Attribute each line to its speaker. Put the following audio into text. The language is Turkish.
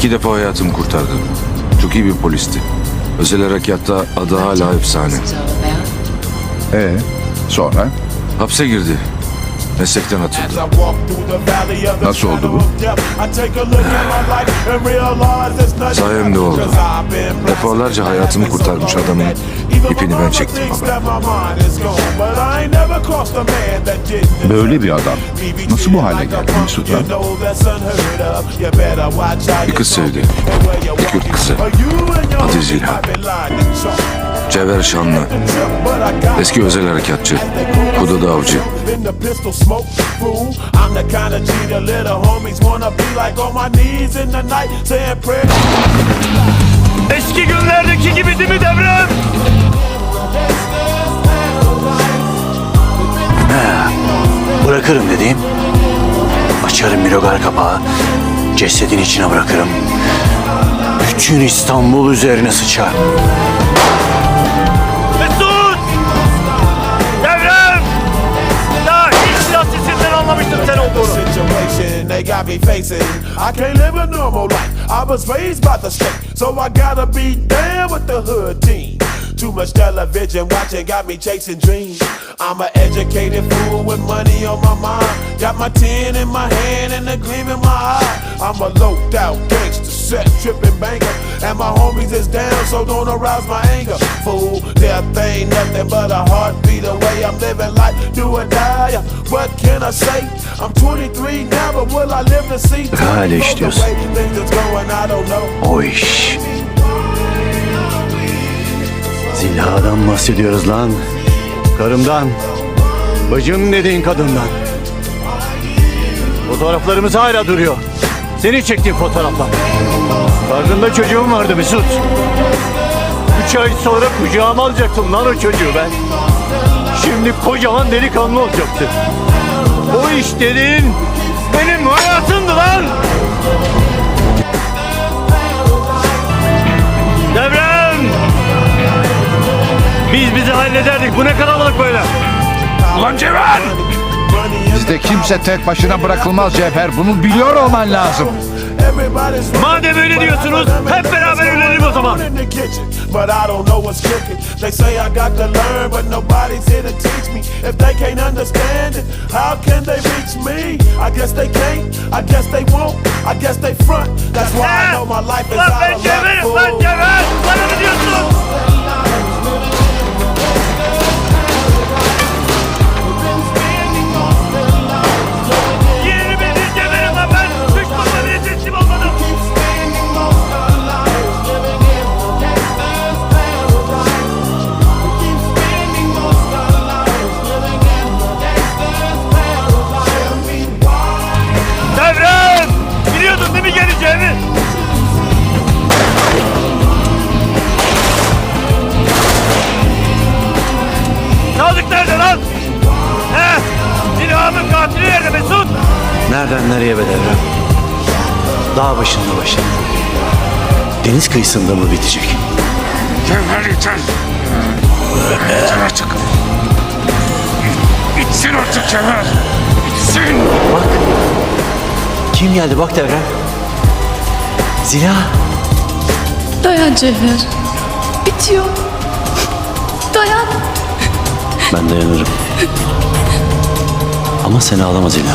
Speaker 1: İki defa hayatımı kurtardı. Çok iyi bir polisti. Özel harekatta adı hala efsane.
Speaker 2: Ee, sonra?
Speaker 1: Hapse girdi. Meslekten atıldı.
Speaker 2: Nasıl oldu bu?
Speaker 1: Sayemde oldu. Defalarca hayatımı kurtarmış adamın ipini ben çektim baba.
Speaker 2: Böyle bir adam nasıl bu hale geldi Mesut ha?
Speaker 1: Bir kız sevdi. Bir Kürt kızı. Adı Zilha. Cevher Şanlı. Eski özel harekatçı. Kudada avcı.
Speaker 3: Eski günlerdeki gibi değil mi devrem?
Speaker 4: Bırakırım dediğim. Açarım bir logar kapağı. Cesedin içine bırakırım. Bütün İstanbul üzerine sıçar.
Speaker 3: Mesut! Devrem! Ya ilk silah sesinden anlamıştım sen olduğunu.
Speaker 5: situation they got me facing. I can't live a normal life. I was raised by the state, so I gotta be down with the hood team. Too much television watching got me chasing dreams. I'm an educated fool with money on my mind. Got my tin in my hand and a gleam in my eye. I'm a loped out gangster, set tripping banker. And my homies is down, so don't arouse my anger. Fool, death ain't nothing but a heartbeat away. I'm living life, do or die. What can I say? I'm 23 now, but will I live to see?
Speaker 4: Hala işliyorsun.
Speaker 5: The way
Speaker 4: Zilla'dan bahsediyoruz lan. Karımdan. Bacım dediğin kadından. Fotoğraflarımız hala duruyor. Seni çektiğim fotoğraflar. Karnında çocuğum vardı Mesut. Üç ay sonra kucağıma alacaktım lan o çocuğu ben. Şimdi kocaman delikanlı olacaktı. O iş dediğin benim hayatımdı
Speaker 3: Biz bizi hallederdik. Bu ne kalabalık böyle?
Speaker 2: Ulan Cevher! Bizde kimse tek başına bırakılmaz Cevher. Bunu biliyor olman lazım.
Speaker 3: Madem öyle diyorsunuz, hep beraber ölelim o zaman.
Speaker 5: But
Speaker 3: Devrem! Biliyordun değil mi geleceğimi? Sadık nerede lan? He? Silahımın katili nerede Mesut?
Speaker 4: Nereden nereye be devrem? Dağ başında başında. Deniz kıyısında mı bitecek?
Speaker 6: Cevher yeter. Yeter artık. Bitsin artık Cevher. Bitsin.
Speaker 4: Bak. Kim geldi bak devrem. Zila.
Speaker 7: Dayan Cevher. Bitiyor. Dayan.
Speaker 4: Ben dayanırım. Ama sen ağlama Zila.